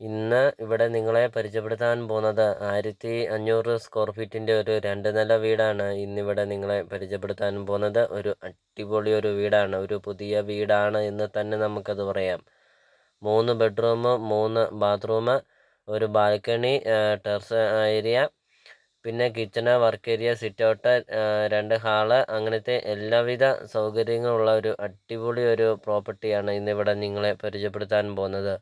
ഇന്ന് ഇവിടെ നിങ്ങളെ പരിചയപ്പെടുത്താൻ പോകുന്നത് ആയിരത്തി അഞ്ഞൂറ് സ്ക്വയർ ഫീറ്റിന്റെ ഒരു രണ്ട് നില വീടാണ്. ഇന്നിവിടെ നിങ്ങളെ പരിചയപ്പെടുത്താൻ പോകുന്നത് ഒരു അടിപൊളി ഒരു വീടാണ്. ഒരു പുതിയ വീടാണ് എന്ന് തന്നെ നമുക്കത് പറയാം. മൂന്ന് ബെഡ്റൂം മൂന്ന് ബാത്റൂം ഒരു ബാൽക്കണി ടെറസ് ഏരിയ പിന്നെ kitchen work area sit out രണ്ട് ഹാൾ അങ്ങനത്തെ എല്ലാവിധ സൗകര്യങ്ങളുള്ള ഒരു അടിപൊളി ഒരു പ്രോപ്പർട്ടിയാണ് ഇന്നിവിടെ നിങ്ങളെ പരിചയപ്പെടുത്താൻ പോകുന്നത്.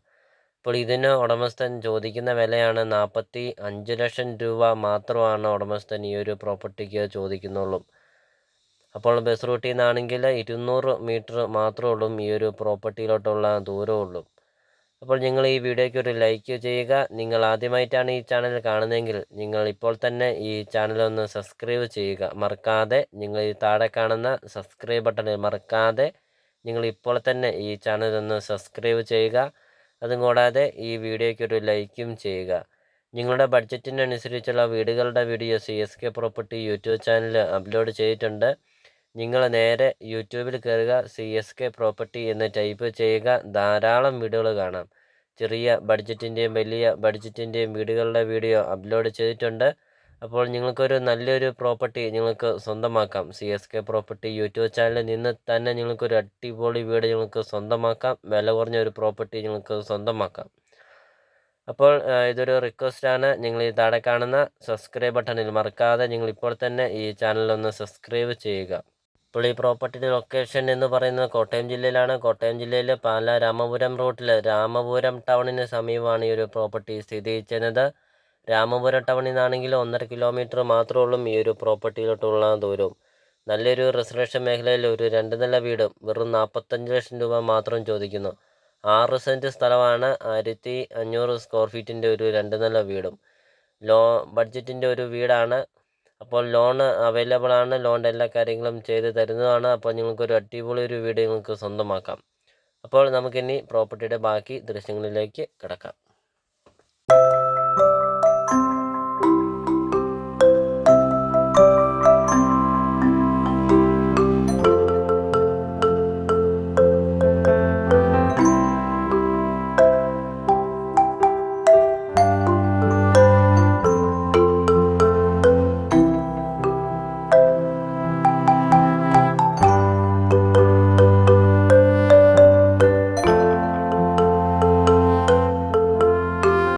അപ്പോൾ ഇതിന് ഉടമസ്ഥൻ ചോദിക്കുന്ന വിലയാണ് നാൽപ്പത്തി അഞ്ച് ലക്ഷം രൂപ മാത്രമാണ് ഉടമസ്ഥൻ ഈ ഒരു പ്രോപ്പർട്ടിക്ക് ചോദിക്കുന്നുള്ളൂ. അപ്പോൾ ബസ് റൂട്ടിൽ നിന്നാണെങ്കിൽ ഇരുന്നൂറ് മീറ്റർ മാത്രമേ ഉള്ളൂ ഈ ഒരു പ്രോപ്പർട്ടിയിലോട്ടുള്ള ദൂരമുള്ളൂ അപ്പോൾ നിങ്ങൾ ഈ വീഡിയോയ്ക്ക് ഒരു ലൈക്ക് ചെയ്യുക. നിങ്ങൾ ആദ്യമായിട്ടാണ് ഈ ചാനൽ കാണുന്നതെങ്കിൽ നിങ്ങൾ ഇപ്പോൾ തന്നെ ഈ ചാനൽ ഒന്ന് സബ്സ്ക്രൈബ് ചെയ്യുക. മറക്കാതെ നിങ്ങൾ ഈ താഴെ കാണുന്ന സബ്സ്ക്രൈബ് ബട്ടണിൽ മറക്കാതെ നിങ്ങൾ ഇപ്പോൾ തന്നെ ഈ ചാനൽ ഒന്ന് സബ്സ്ക്രൈബ് ചെയ്യുക. അതും കൂടാതെ ഈ വീഡിയോയ്ക്ക് ഒരു ലൈക്കും ചെയ്യുക. നിങ്ങളുടെ ബഡ്ജറ്റിനനുസരിച്ചുള്ള വീടുകളുടെ video C S K property YouTube ചാനലിൽ അപ്ലോഡ് ചെയ്തിട്ടുണ്ട്. നിങ്ങൾ നേരെ യൂട്യൂബിൽ കയറുക സി എസ് കെ പ്രോപ്പർട്ടി എന്ന് ടൈപ്പ് ചെയ്യുക. ധാരാളം വീഡിയോകൾ കാണാം. ചെറിയ ബഡ്ജറ്റിന്റെയും വലിയ ബഡ്ജറ്റിന്റെയും വീടുകളുടെ വീഡിയോ അപ്ലോഡ് ചെയ്തിട്ടുണ്ട്. അപ്പോൾ നിങ്ങൾക്കൊരു നല്ലൊരു പ്രോപ്പർട്ടി നിങ്ങൾക്ക് സ്വന്തമാക്കാം. C S K property YouTube ചാനലിൽ നിന്ന് തന്നെ നിങ്ങൾക്കൊരു അടിപൊളി വീട് നിങ്ങൾക്ക് സ്വന്തമാക്കാം. വില കുറഞ്ഞ ഒരു പ്രോപ്പർട്ടി നിങ്ങൾക്ക് സ്വന്തമാക്കാം. അപ്പോൾ ഇതൊരു റിക്വസ്റ്റാണ് നിങ്ങൾ ഈ താഴെ കാണുന്ന സബ്സ്ക്രൈബ് ബട്ടണിൽ മറക്കാതെ നിങ്ങൾ ഇപ്പോൾ തന്നെ ഈ ചാനലൊന്ന് സബ്സ്ക്രൈബ് ചെയ്യുക. ഇപ്പോൾ ഈ പ്രോപ്പർട്ടിയുടെ ലൊക്കേഷൻ എന്ന് പറയുന്നത് കോട്ടയം ജില്ലയിലാണ്. കോട്ടയം ജില്ലയിൽ പാല രാമപുരം റൂട്ടിൽ രാമപുരം ടൗണിന് സമീപമാണ് ഈ ഒരു പ്രോപ്പർട്ടി സ്ഥിതി ചെയ്യുന്നത്. രാമപുരം ടൗണിൽ നിന്നാണെങ്കിൽ ഒന്നര കിലോമീറ്റർ മാത്രമേ ഉള്ളൂ ഈ ഒരു പ്രോപ്പർട്ടിയിലോട്ടുള്ള ദൂരവും നല്ലൊരു റെസിഡൻഷ്യൽ മേഖലയിൽ ഒരു രണ്ട് നില വീട് വെറും നാൽപ്പത്തഞ്ച് ലക്ഷം രൂപ മാത്രം ചോദിക്കുന്നു. ആറ് സെന്റ് സ്ഥലമാണ് ആയിരത്തി അഞ്ഞൂറ് സ്ക്വയർ ഫീറ്റിന്റെ ഒരു രണ്ട് നില വീടും. ലോ ബഡ്ജറ്റിന്റെ ഒരു വീടാണ്. അപ്പോൾ ലോൺ അവൈലബിൾ ആണ്. ലോണിന്റെ എല്ലാ കാര്യങ്ങളും ചെയ്ത് തരുന്നതാണ്. അപ്പോൾ നിങ്ങൾക്കൊരു അടിപൊളി ഒരു വീട് നിങ്ങൾക്ക് സ്വന്തമാക്കാം. അപ്പോൾ നമുക്കിനി പ്രോപ്പർട്ടിയുടെ ബാക്കി ദൃശ്യങ്ങളിലേക്ക് കിടക്കാം.